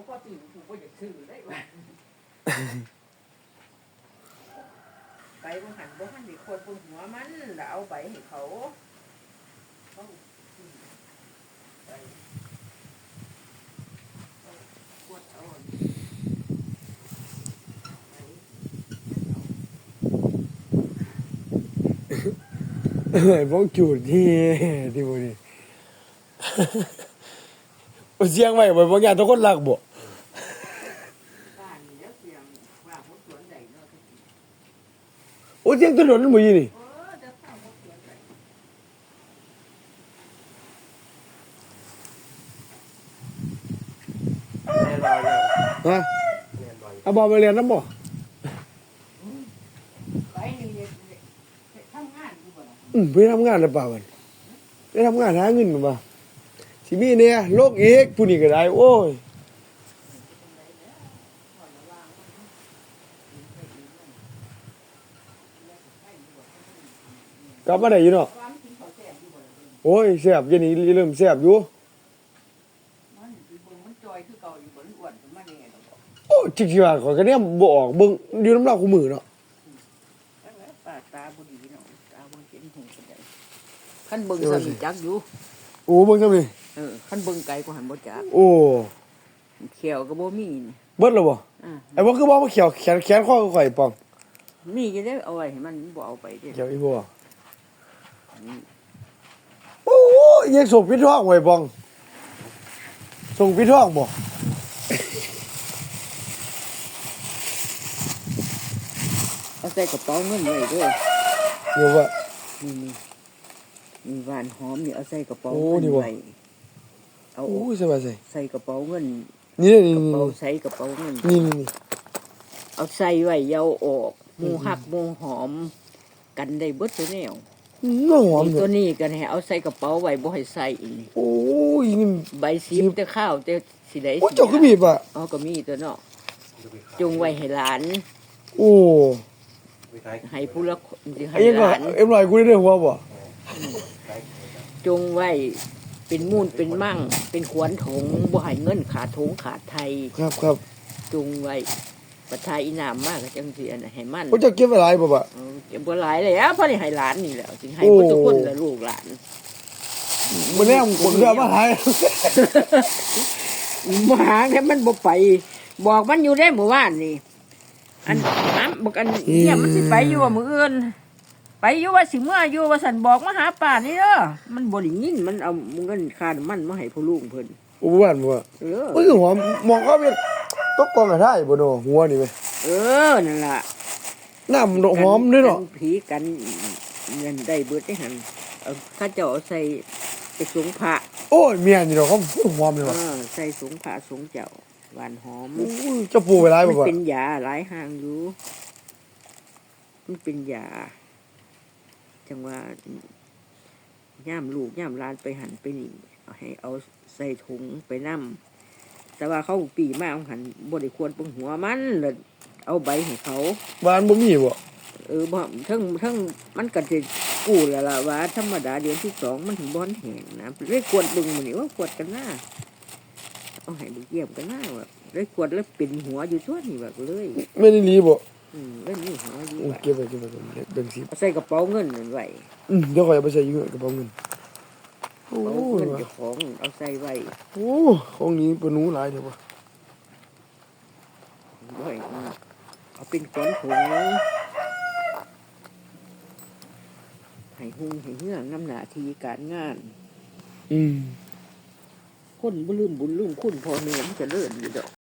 บ่พอตื่นกูบ่อยากซื้อได้ว่าไปบ่หันบ่หันสิควรบนหัวมันแล้วเอาใบให้เขาเขาอืมไปเอาขวดเอาไปเออบ้องจูดที่ที่บ่นี่เสียงไว้บ่บางอย่างทุกคนรักบ่ บ้านนี่แล้วเสียงว่าหัวสวนใดเนาะ โอ้เสียงถนนบ่ยี่นี่เออจะฟังหัวสวนใดแน่นอนเลยฮะแน่นอนเอาบ่ไปเรียนนำบ่ไปนี่เนี่ยทำงานอยู่บ่ล่ะอืมไปทำงานหรือเปล่ามันไปทำงานหาเงินบ่สิมีเนี่ยโลกอีกผู้นี้ก็ได้ โอ้ย กลับมาได้อยู่เนาะความกินข้าวแซ่บอยู่บ่ล่ะโอ้ยแซ่บเดี๋ยวนี้เริ่มแซ่บอยู่มันสิเบิ่งมันจอยคือเก่าอยู่บ่มันอ้วนขึ้นมาแน่ดอกโอ้จิกสิว่าขอยก็เนี่ยบ่ออกเบิ่งอยู่น้ำลายคู่มือเนาะแล้วแหละปากตาบ่ดีเนาะตาบ่เห็นหูปานใดคันเบิ่งซะนี่จักอยู่โอ้เบิ่งจังนี่เออคันเบิ่งไกลกว่าหันบ่จักโอ้เขียวก็บ่มีนี่เบิดแล้วบ่อ่าไอ้บ่คือบ่มาเขียวแขนแขนข้อข่อยปองมีก็ได้เอาไว้ให้มันบ่เอาไปเด้เขียวอีบ่ โอ้ยยังส่งพี่ท้องไว้ปอง ส่งพี่ท้องบ่เอาใส่กระเป๋าเงินไว้เด้อเดี๋ยวว่า นี่นี่มีหวานหอมนี่เอาใส่กระเป๋าโอ้เงินนี่บ่ ไว้เอาโอ้ยสบายใจใส่กระเป๋าเงินนี่นี่กระนี่เป๋าใส่กระเป๋าเงิน นี่นี่นี่เอาใส่ไว้อยาวออกหมูหักหมูหอม กันได้เบิดตัวแนว น้องหอมนี่เนี่ตัวยนี้กันให้เอาใส่กระเป๋าไว้บ่ให้ใส่อีกโอ้ยนี่ใบสีมแต่ข้าวแต่สิได้โอ้ยเจ้าคือมีบอะอ๋อก็มีตัวเนาะดูไปขายจงไว้ให้หลาน โอ้ไปขายให้ผู้ละคนสิให้ไอ้ยังหก็ลานเอ็มลอยกูได้เรื่องหัวบ่ขายจงไว้เป็นมูลเป็นมั่ง เป็นขวนถงบ่ให้เงินขาดถงขาดไทย ครับครับจงไว้ ประทายอีนามมากก็จังสิอันน่ะให้มันโอ้เจ้าเก็บไว้หลายบ่บ่ะเออเก็บบ่หลายแล้วเพราะนี่ให้หลานนี่แหล้วสิให้โอ้เบ่ทุกคนละลูกหลานมื้อนี้ผมเดือมาหายมาหาแค่มันบ่ไป บอกมันอยู่ได้หมู่บ้านนี่ อันน้ำบอกอันเนี่ยมันสิไปอยู่ว่ามื้ออื่นไปอยู่ว่าสิเมื่ออยู่ว่าสันบอกมาหาป่านี่เด้อมันบ่ได้ยินมันเอาเงินค่าน้ำมันมาให้พ่อลุงเพิ่นโอ้บ่ว่าบ่ว่าเออโอ้ยหอมมองเขาเป็น ตกกองกระทายบ่เนาะหัวนี่เว้ยเออ นั่นล่ะน้ำหอมด้วยเนาะกัผีกันเงินได้เบิดได้หันเอาข้าเจ้าเอาใส่ไปสูงพระโอ้ยเมียนี่เนาะเขาหอมเลยเอว่ะอใส่สูงพระสูงเจ้าหวานหอมโอ้ยเจ้าปูไว้หลายมับ่นบ่ะเป็นยาหลายหางอยู่ มันเป็นยา จังว่าย่ามลูกย่ามหลานไปหันไปนี่เอาให้เอาใส่ถุงไปนํ แต่ว่าเขาปีมาเอาหันบริควรปงหัวมันเลยเอาใบให้เขาบ้านบ่มีบ่เออบ่ทั้งทั้งมันก็จะกู้แล้วล่ะว่าธรรมดาเดือนที่สองมันถึงบอนแห้งนะเลยควรบึงมันนี่ว่าควรกันหน้าเอาให้ดูเยี่ยมกันหน้าว่าเลยควรแล้วเป็นหัวอยู่ทั่วนี่แบบเลยไม่ได้รีบ่อืมเล่นนี่หัวอยู่โอ้ยว่าเก็บไว้เก็บไว้เก็บไว้เบิ่งสิเอาใส่กระเป๋าเงินนั่นไว้อืมเดี๋ยวข่อยเอาไปใส่อยู่กระเป๋าเงิน โอ้เอายเงินว่ะเจ้าของเอาใส่ไว้โอ้ของนี้ปะหนูหลายเด้อว่ะไว้อืมเอาเป็นก้อนถุงให้หุ่งให้เหื่องน้ำหนาทีการงาน อืม คนบ่ลืมบุญลืมคุณพอเมียมันจะเลื่อนอยู่ดอก